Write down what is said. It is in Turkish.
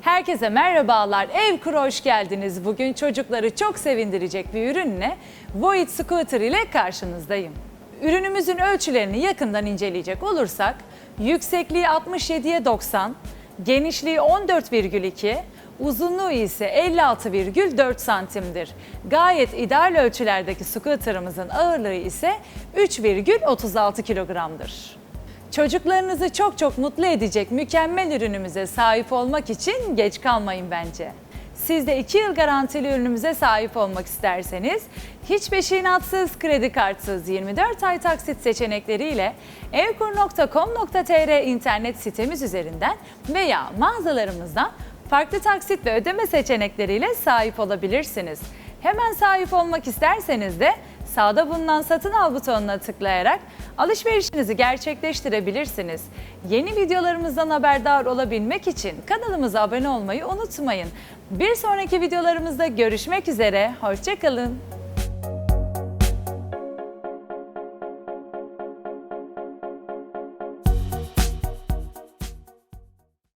Herkese merhabalar. Ev Kuru hoş geldiniz. Bugün çocukları çok sevindirecek bir ürünle Void Scooter ile karşınızdayım. Ürünümüzün ölçülerini yakından inceleyecek olursak yüksekliği 67'ye 90, genişliği 14,2, uzunluğu ise 56,4 santimdir. Gayet ideal ölçülerdeki scooterımızın ağırlığı ise 3,36 kilogramdır. Çocuklarınızı çok çok mutlu edecek mükemmel ürünümüze sahip olmak için geç kalmayın bence. Siz de 2 yıl garantili ürünümüze sahip olmak isterseniz hiç peşinatsız, kredi kartsız 24 ay taksit seçenekleriyle evkur.com.tr internet sitemiz üzerinden veya mağazalarımızdan farklı taksit ve ödeme seçenekleriyle sahip olabilirsiniz. Hemen sahip olmak isterseniz de sağda bulunan satın al butonuna tıklayarak alışverişinizi gerçekleştirebilirsiniz. Yeni videolarımızdan haberdar olabilmek için kanalımıza abone olmayı unutmayın. Bir sonraki videolarımızda görüşmek üzere, hoşçakalın.